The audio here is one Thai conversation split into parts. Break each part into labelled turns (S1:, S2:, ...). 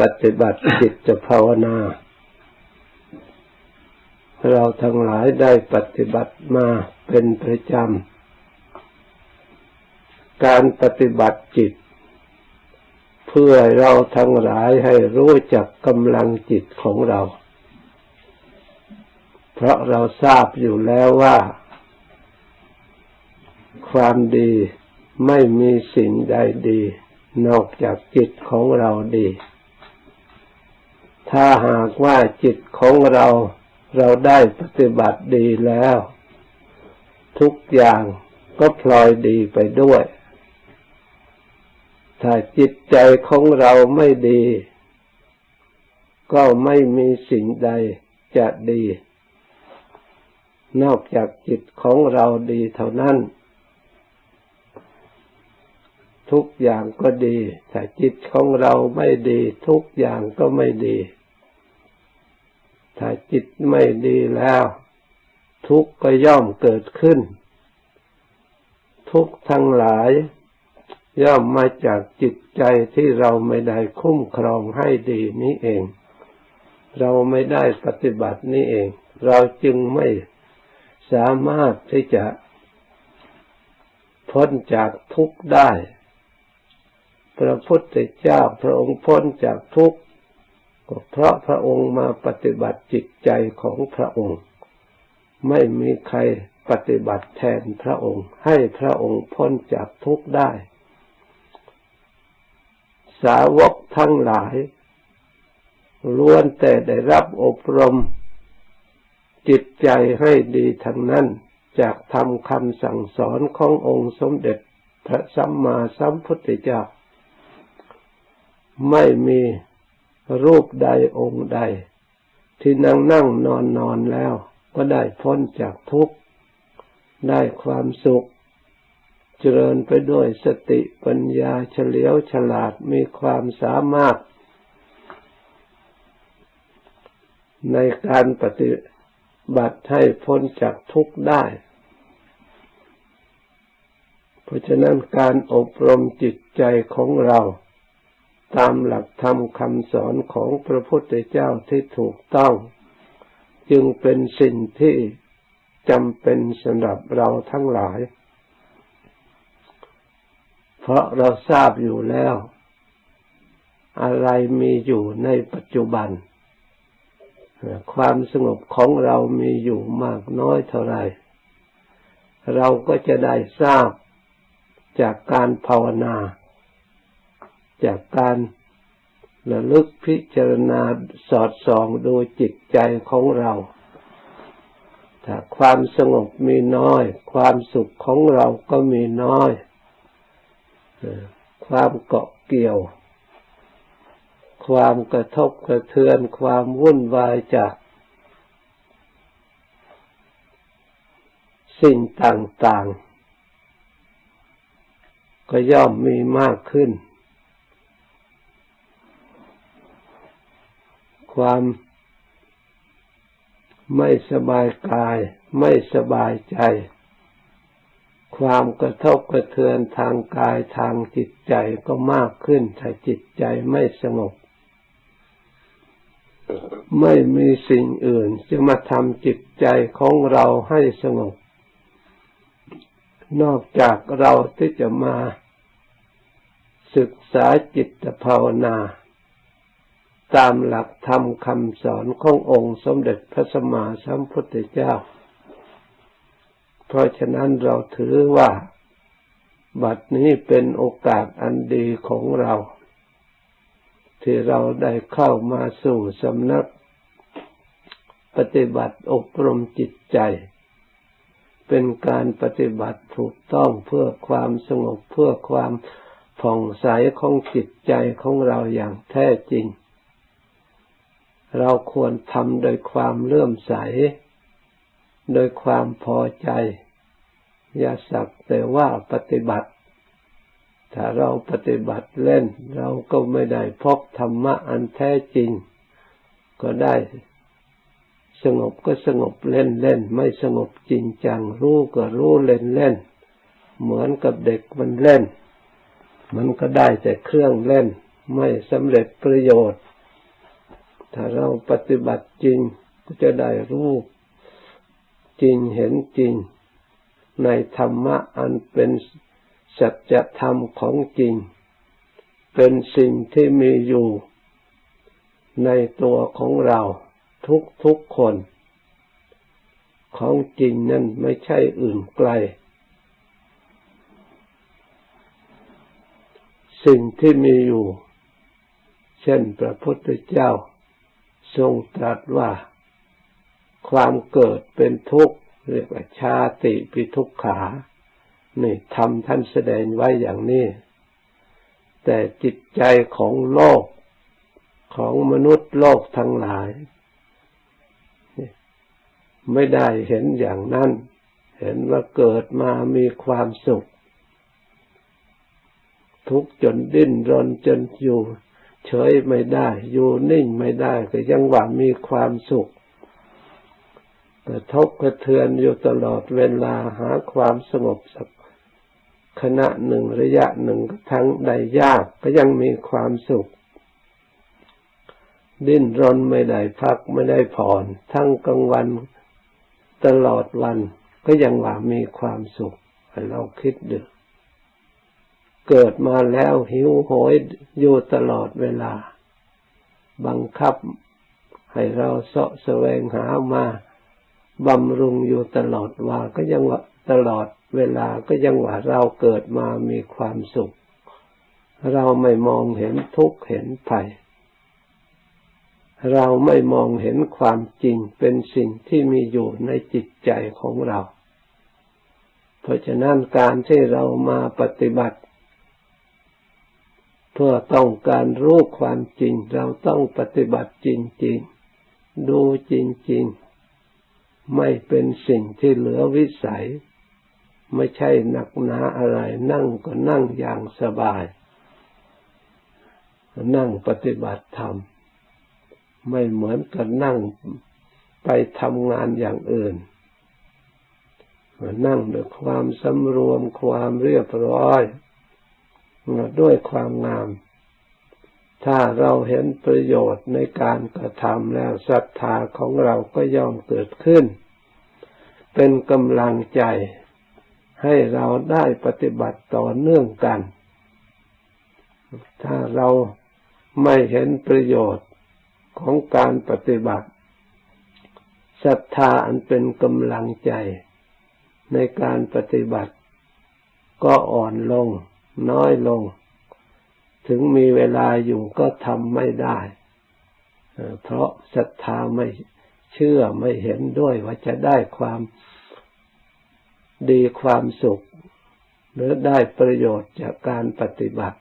S1: ปฏิบัติจิตภาวนา เราทั้งหลายได้ปฏิบัติมาเป็นประจำ การปฏิบัติจิต เพื่อเราทั้งหลายให้รู้จักกำลังจิตของเรา เพราะเราทราบอยู่แล้วว่า ความดีไม่มีสิ่งใดดี นอกจากจิตของเราดี ถ้าหากว่าจิตของเราเราได้ปฏิบัติดีแล้ว ทุกอย่างก็พลอยดีไปด้วย ถ้าจิตใจของเราไม่ดี ก็ไม่มีสิ่งใดจะดี นอกจากจิตของเราดีเท่านั้น ทุกอย่างก็ดี ถ้าจิตของเราไม่ดี ทุกอย่างก็ไม่ดี ถ้าจิตไม่ดีแล้ว ทุกข์ก็ย่อมเกิดขึ้น ทุกข์ทั้งหลาย ย่อมมาจากจิตใจที่เราไม่ได้คุ้มครองให้ดีนี้เอง เราไม่ได้ปฏิบัตินี้เอง เราจึงไม่สามารถที่จะพ้นจากทุกข์ได้ พระพุทธเจ้าพระองค์พ้นจากทุกข์ ก็เพราะพระองค์มาปฏิบัติจิตใจของพระองค์ ไม่มีใครปฏิบัติแทนพระองค์ ให้พระองค์พ้นจากทุกข์ได้ สาวกทั้งหลายล้วนแต่ได้รับอบรม จิตใจให้ดีทั้งนั้น จากทำคำสั่งสอนขององค์สมเด็จพระสัมมาสัมพุทธเจ้าไม่มี รูปใดองค์ใด ที่นั่งนั่งนอนนอนแล้ว ก็ได้พ้นจากทุกข์ ได้ความสุข เจริญไปด้วยสติปัญญาเฉลียวฉลาดมีความสามารถ ในการปฏิบัติให้พ้นจากทุกข์ได้ เพราะฉะนั้นการอบรมจิตใจของเรา ตามหลักธรรมคำสอนของพระพุทธเจ้าที่ถูกต้อง จึงเป็นสิ่งที่จำเป็นสำหรับเราทั้งหลาย เพราะเราทราบอยู่แล้ว อะไรมีอยู่ในปัจจุบัน ความสงบของเรามีอยู่มากน้อยเท่าไรเราก็จะได้ทราบจากการภาวนา จากการระลึกพิจารณาสอดส่องดูจิตใจของเรา ถ้าความสงบมีน้อย ความสุขของเราก็มีน้อย ความเกาะเกี่ยว ความกระทบกระเทือน ความวุ่นวายจาก สิ่งต่างๆ ก็ย่อมมีมากขึ้น ความไม่สบายกาย ไม่สบายใจ ความกระทบกระเทือนทางกายทางจิตใจก็มากขึ้นถ้าจิตใจไม่สงบ ไม่มีสิ่งอื่นจะมาทำจิตใจของเราให้สงบ นอกจากเราที่จะมา ศึกษาจิตภาวนา ตามหลักธรรมคำสอนขององค์สมเด็จพระสัมมาสัมพุทธเจ้า เพราะฉะนั้นเราถือว่า บัดนี้เป็นโอกาสอันดีของเรา ที่เราได้เข้ามาสู่สำนัก ปฏิบัติอบรมจิตใจ เป็นการปฏิบัติถูกต้องเพื่อความสงบเพื่อความผ่องใสของจิตใจของเราอย่างแท้จริง เราควรทำโดยความเลื่อมใส โดยความพอใจ อย่าสักแต่ว่าปฏิบัติ ถ้าเราปฏิบัติเล่น เราก็ไม่ได้พบธรรมะอันแท้จริง ก็ได้ สงบก็สงบเล่นเล่น ไม่สงบจริงจัง รู้ก็รู้เล่นเล่น เหมือนกับเด็กมันเล่น มันก็ได้แต่เครื่องเล่น ไม่สำเร็จประโยชน์ ถ้าเราปฏิบัติจริงก็จะได้รู้จริงเห็นจริง ในธรรมะอันเป็นสัจธรรมของจริง เป็นสิ่งที่มีอยู่ ในตัวของเราทุกทุกคน ของจริงนั่นไม่ใช่อื่นไกล สิ่งที่มีอยู่ เช่นพระพุทธเจ้า ทรงตรัสว่า ความเกิดเป็นทุกข์เรียกว่าชาติปิทุกขานี่ทำท่านแสดงไว้อย่างนี้ แต่จิตใจของโลกของมนุษย์โลกทั้งหลาย ไม่ได้เห็นอย่างนั้น เห็นว่าเกิดมามีความสุข ทุกจนดิ้นรนจนอยู่ เฉยไม่ได้ อยู่นิ่งไม่ได้ก็ยังหว่ามีความสุขกระทบกระเทือนอยู่ตลอดเวลาหาความสงบสักขณะหนึ่งระยะหนึ่งทั้งใดยากก็ยังมีความสุข ดิ้นรนไม่ได้พักไม่ได้ผ่อน ทั้งกลางวันตลอดวันก็ยังว่ามีความสุขให้เราคิดดู เกิดมาแล้วหิวโหยอยู่ตลอดเวลา บังคับให้เราเสาะแสวงหามาบำรุงอยู่ตลอดว่าก็ยังว่าตลอดเวลาก็ยังว่าเราเกิดมามีความสุข เราไม่มองเห็นทุกข์เห็นภัย เราไม่มองเห็นความจริงเป็นสิ่งที่มีอยู่ในจิตใจของเรา เพราะฉะนั้นการที่เรามาปฏิบัติ เพื่อต้องการรู้ความจริงเราต้องปฏิบัติจริง ๆ ดูจริง ๆ ไม่เป็นสิ่งที่เหลือวิสัย ไม่ใช่หนักหนาอะไรนั่งก็นั่งอย่างสบาย นั่งปฏิบัติธรรม ไม่เหมือนกับนั่งไปทำงานอย่างอื่นนั่งด้วยความสำรวมความเรียบร้อย ด้วยความงาม ถ้าเราเห็นประโยชน์ในการกระทำแล้วศรัทธาของเราก็ย่อมเกิดขึ้น เป็นกำลังใจให้เราได้ปฏิบัติต่อเนื่องกัน ถ้าเราไม่เห็นประโยชน์ของการปฏิบัติศรัทธาอันเป็นกำลังใจในการปฏิบัติก็อ่อนลง น้อยลง ถึงมีเวลาอยู่ก็ทำไม่ได้ เพราะศรัทธาไม่เชื่อไม่เห็นด้วยว่าจะได้ความดีความสุข หรือได้ประโยชน์จากการปฏิบัติ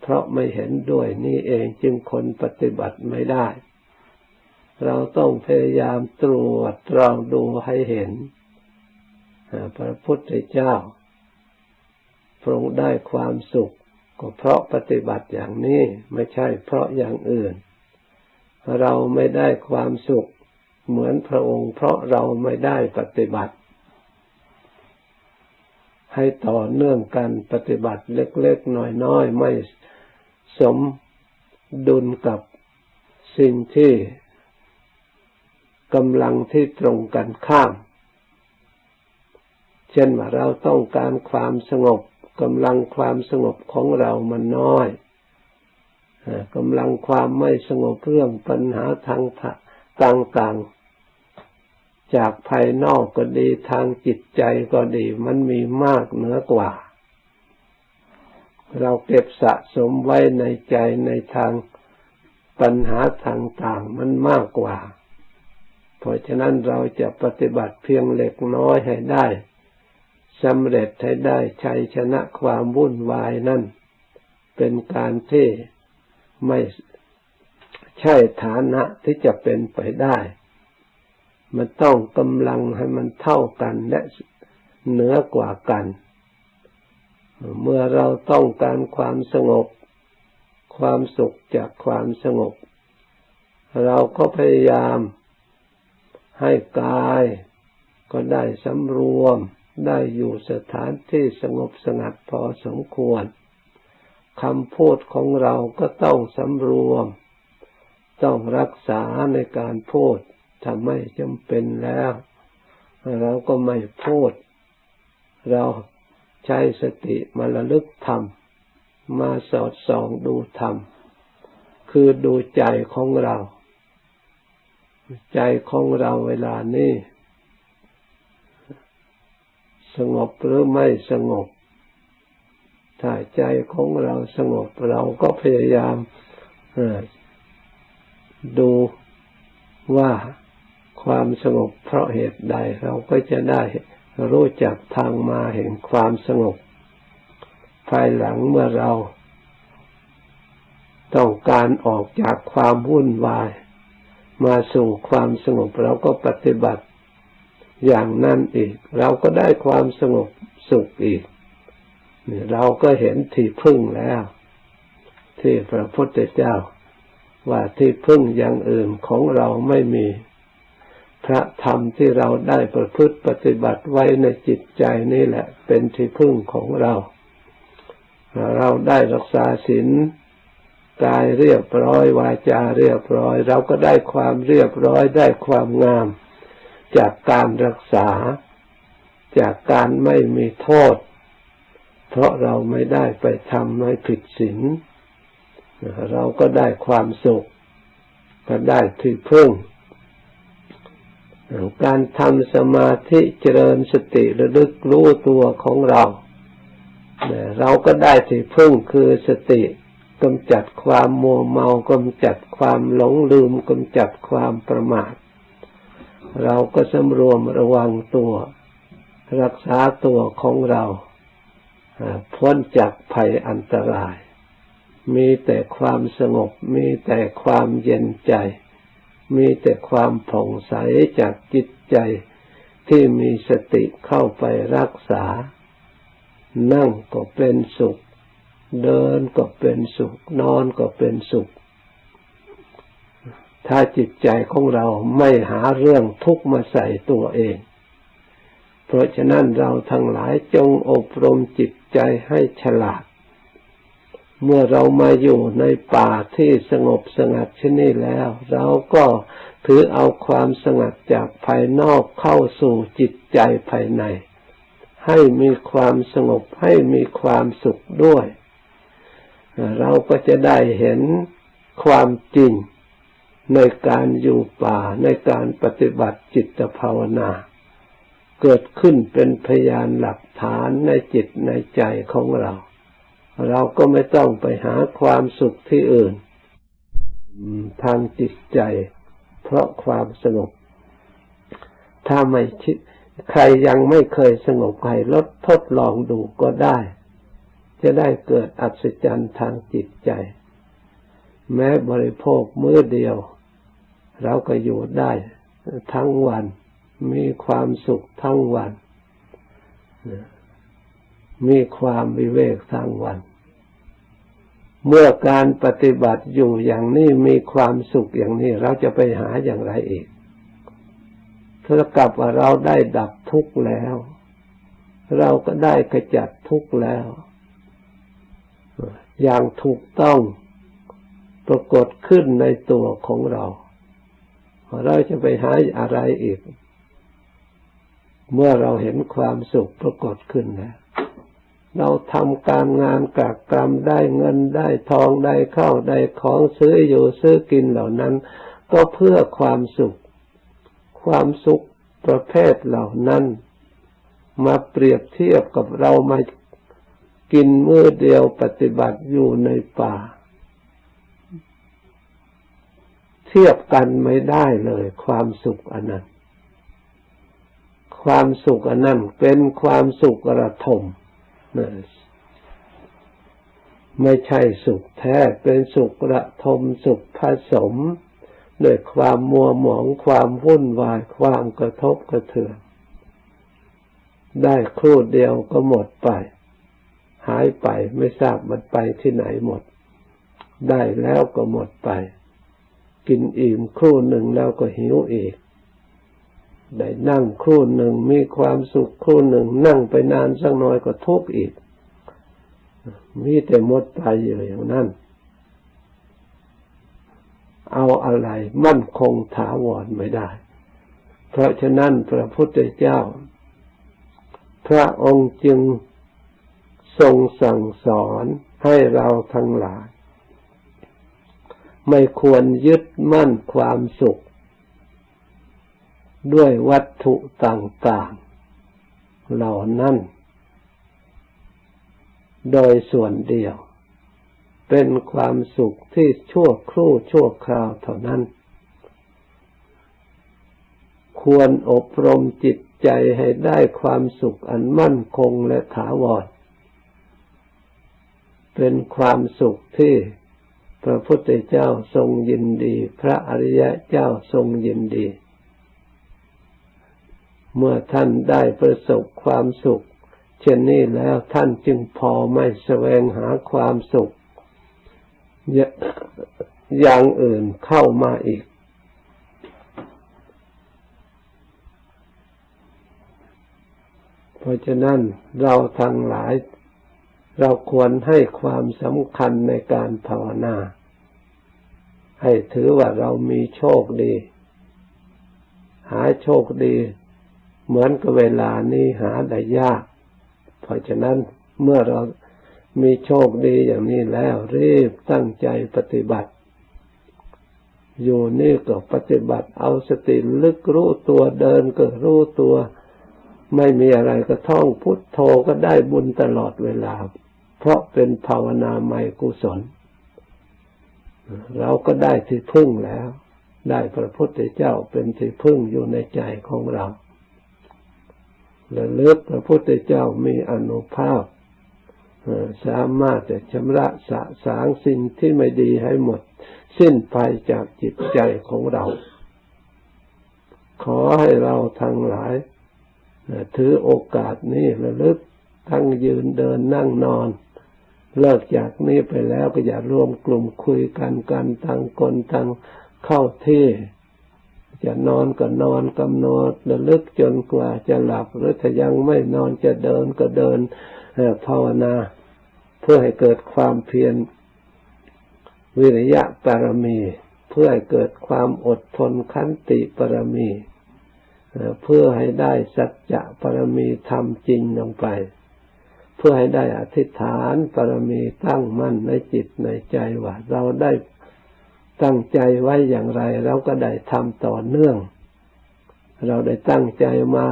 S1: เพราะไม่เห็นด้วยนี่เองจึงคนปฏิบัติไม่ได้ เราต้องพยายามตรวจตรองดูให้เห็นพระพุทธเจ้า พระองค์ได้ความสุข ก็เพราะปฏิบัติอย่างนี้ไม่ใช่เพราะอย่างอื่น เราไม่ได้ความสุข เหมือนพระองค์ เพราะเราไม่ได้ปฏิบัติ ให้ต่อเนื่องกันปฏิบัติเล็กๆน้อยๆไม่สมดุลกับสิ่งที่กำลังที่ตรงกันข้าม เช่นว่าเราต้องการความสงบ กำลังความสงบของเรามันน้อยกำลังความไม่สงบเรื่องปัญหาทางต่างๆ จากภายนอกก็ดีทางจิตใจก็ดี มันมีมากเหนือกว่า เราเก็บสะสมไว้ในใจในทางปัญหาทางต่างมันมากกว่า เพราะฉะนั้นเราจะปฏิบัติเพียงเล็กน้อยให้ได้ สำเร็จให้ได้ชัยชนะความวุ่นวายนั่น เป็นการที่ไม่ใช่ฐานะที่จะเป็นไปได้ มันต้องกำลังให้มันเท่ากันและเหนือกว่ากัน เมื่อเราต้องการความสงบ ความสุขจากความสงบ เราก็พยายามให้กายก็ได้สำรวม ได้อยู่สถานที่สงบสงัดพอสมควรคำพูดของเราก็ต้องสำรวม ต้องรักษาในการพูดถ้าไม่จำเป็นแล้ว เราก็ไม่พูด เราใช้สติมาระลึกธรรม มาสอดส่องดูธรรม คือดูใจของเรา ใจของเราเวลานี้ สงบหรือไม่สงบ ถ้าใจของเราสงบเราก็พยายามดูว่าความสงบเพราะเหตุใดเราก็จะได้รู้จักทางมาแห่งความสงบ ภายหลังเมื่อเรา ต้องการออกจากความวุ่นวาย มาสู่ความสงบเราก็ปฏิบัติ อย่างนั้นอีก เราก็ได้ความสงบสุขอีกเราก็เห็นที่พึ่งแล้ว ที่พระพุทธเจ้า ว่าที่พึ่งอย่างอื่นของเราไม่มี พระธรรมที่เราได้ประพฤติปฏิบัติไว้ในจิตใจนี่แหละ เป็นที่พึ่งของเรา เราได้รักษาศีลกายเรียบร้อยวาจาเรียบร้อย เราก็ได้ความเรียบร้อยได้ความงาม จากการรักษา จากการไม่มีโทษ เพราะเราไม่ได้ไปทำให้ผิดศีลเราก็ได้ความสุข ก็ได้ที่พึ่ง การทำสมาธิเจริญสติระลึกรู้ตัวของเรา เราก็ได้ที่พึ่งคือสติกำจัดความมัวเมากำจัดความหลงลืมกำจัดความประมาท เราก็สำรวมระวังตัว รักษาตัวของเราพ้นจากภัยอันตราย มีแต่ความสงบ มีแต่ความเย็นใจ มีแต่ความผ่องใสจากจิตใจที่มีสติเข้าไปรักษา นั่งก็เป็นสุข เดินก็เป็นสุข นอนก็เป็นสุข ถ้าจิตใจของเราไม่หาเรื่องทุกข์มาใส่ตัวเอง เพราะฉะนั้นเราทั้งหลายจงอบรมจิตใจให้ฉลาด เมื่อเรามาอยู่ในป่าที่สงบสงัดเช่นนี้แล้ว เราก็ถือเอาความสงัดจากภายนอกเข้าสู่จิตใจภายใน ให้มีความสงบให้มีความสุขด้วย เราก็จะได้เห็นความจริง ในการอยู่ป่าในการปฏิบัติจิตภาวนา เกิดขึ้นเป็นพยานหลักฐานในจิตในใจของเรา เราก็ไม่ต้องไปหาความสุขที่อื่นทางจิตใจ เพราะความสงบ ถ้าไม่ชิดใครยังไม่เคยสงบใครลดทดลองดูก็ได้ จะได้เกิดอัศจรรย์ทางจิตใจ แม้บริโภคมื้อเดียว เราก็อยู่ได้ทั้งวันมีความสุขทั้งวัน มีความวิเวกทั้งวัน เมื่อการปฏิบัติอยู่อย่างนี้มีความสุขอย่างนี้เราจะไปหาอย่างไรอีกถ้ากับว่าเราได้ดับทุกข์แล้ว เราก็ได้กระจัดทุกข์แล้ว อย่างถูกต้อง ปรากฏขึ้นในตัวของเราเราจะไปหาอะไรอีก เมื่อเราเห็นความสุขปรากฏขึ้นแล้วเราทำการงานกากกรรมได้เงินได้ทองได้เข้าได้ของซื้ออยู่ซื้อกินเหล่านั้น ก็เพื่อความสุข ความสุขประเภทเหล่านั้น มาเปรียบเทียบกับเรามากินมื้อเดียวปฏิบัติอยู่ในป่า เทียบกันไม่ได้เลย ความสุขอันนั้น ความสุขอันนั้นเป็นความสุขระทมไม่ใช่สุขแท้ เป็นสุขระทมสุขผสมด้วยความมัวหมองความวุ่นวายความกระทบกระเทือน ได้ครู่เดียวก็หมดไป หายไปไม่ทราบมันไปที่ไหนหมด ได้แล้วก็หมดไป กินอิ่มครู่หนึ่งแล้วก็หิวอีก ได้นั่งครู่หนึ่งมีความสุขครู่หนึ่งนั่งไปนานสักหน่อยก็ทุกข์อีก มีแต่หมดไปอยู่อย่างนั้น เอาอะไรมั่นคงถาวรไม่ได้ เพราะฉะนั้นพระพุทธเจ้า พระองค์จึงทรงสั่งสอนให้เราทั้งหลาย ไม่ควรยึดมั่นความสุข ด้วยวัตถุต่างๆ เหล่านั้น โดยส่วนเดียว เป็นความสุขที่ชั่วครู่ชั่วคราวเท่านั้น ควรอบรมจิตใจให้ได้ความสุขอันมั่นคงและถาวร เป็นความสุขที่ พระพุทธเจ้าทรงยินดี พระอริยะเจ้าทรงยินดี เมื่อท่านได้ประสบความสุข เช่นนี้แล้วท่านจึงพอไม่แสวงหาความสุข อย่างอื่นเข้ามาอีกเพราะฉะนั้นเราทั้งหลาย เราควรให้ความสำคัญในการภาวนา ให้ถือว่าเรามีโชคดี หาโชคดี เหมือนกับเวลานี้หาได้ยาก เพราะฉะนั้นเมื่อเรามีโชคดีอย่างนี้แล้วรีบตั้งใจปฏิบัติ อยู่นี่ก็ปฏิบัติเอาสติลึกรู้ตัวเดินก็รู้ตัว ไม่มีอะไรก็ท่องพุทโธก็ได้บุญตลอดเวลา เพราะเป็นภาวนาใหม่กุศล เราก็ได้ที่พึ่งแล้ว ได้พระพุทธเจ้าเป็นที่พึ่งอยู่ในใจของเราและเลือกพระพุทธเจ้ามีอนุภาพสามารถจะชำระสะสางสิ่งที่ไม่ดีให้หมด สิ้นไปจากจิตใจของเรา ขอให้เราทั้งหลาย ถือโอกาสนี้ระลึก ทั้งยืนเดินนั่งนอน เลิกจากนี้ไปแล้วก็อย่ารวมกลุ่มคุยกันกันตั้งคนตั้งเข้าที่จะนอนก็นอนกำหนดระลึกจนกว่าจะหลับหรือถ้ายังไม่นอนจะเดินก็เดินภาวนา เพื่อให้เกิดความเพียรวิริยะปรมี เพื่อให้เกิดความอดทนขันติปรมี เพื่อให้ได้สัจจะปรมีทำจริงลงไป เพื่อให้ได้อธิษฐานปรมีตั้งมั่นในจิตในใจว่าเราได้ตั้งใจไว้อย่างไร เราก็ได้ทำต่อเนื่อง เราได้ตั้งใจมา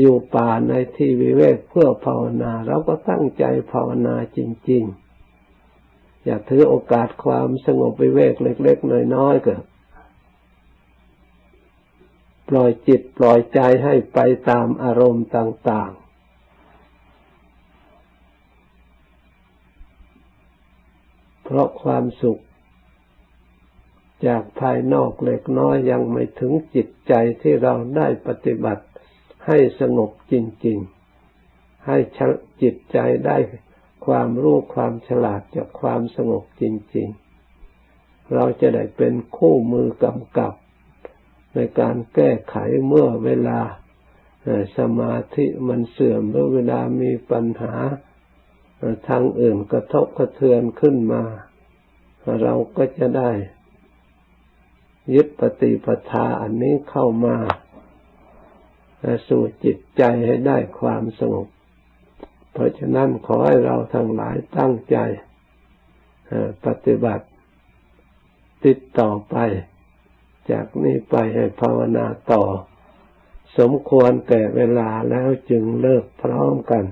S1: อยู่ป่าในที่วิเวกเพื่อภาวนา เราก็ตั้งใจภาวนาจริง ๆ อย่าถือโอกาสความสงบวิเวกเล็ก ๆ น้อยๆเก็ปล่อยจิตปล่อยใจให้ไปตามอารมณ์ต่าง เพราะความสุข จากภายนอกเล็กน้อยยังไม่ถึงจิตใจที่เราได้ปฏิบัติให้สงบจริง ๆ ให้จิตใจได้ความรู้ความฉลาดจากความสงบจริง ๆ เราจะได้เป็นคู่มือกำกับ ในการแก้ไขเมื่อเวลาสมาธิมันเสื่อมหรือเวลามีปัญหา ทางอื่นกระทบกระเทือนขึ้นมา เราก็จะได้ ยึดปฏิปทาอันนี้เข้ามาสู่จิตใจให้ได้ความสงบ เพราะฉะนั้นขอให้เราทั้งหลายตั้งใจปฏิบัติติดต่อไป จากนี้ไปให้ภาวนาต่อ สมควรแก่เวลาแล้วจึงเลิกพร้อมกัน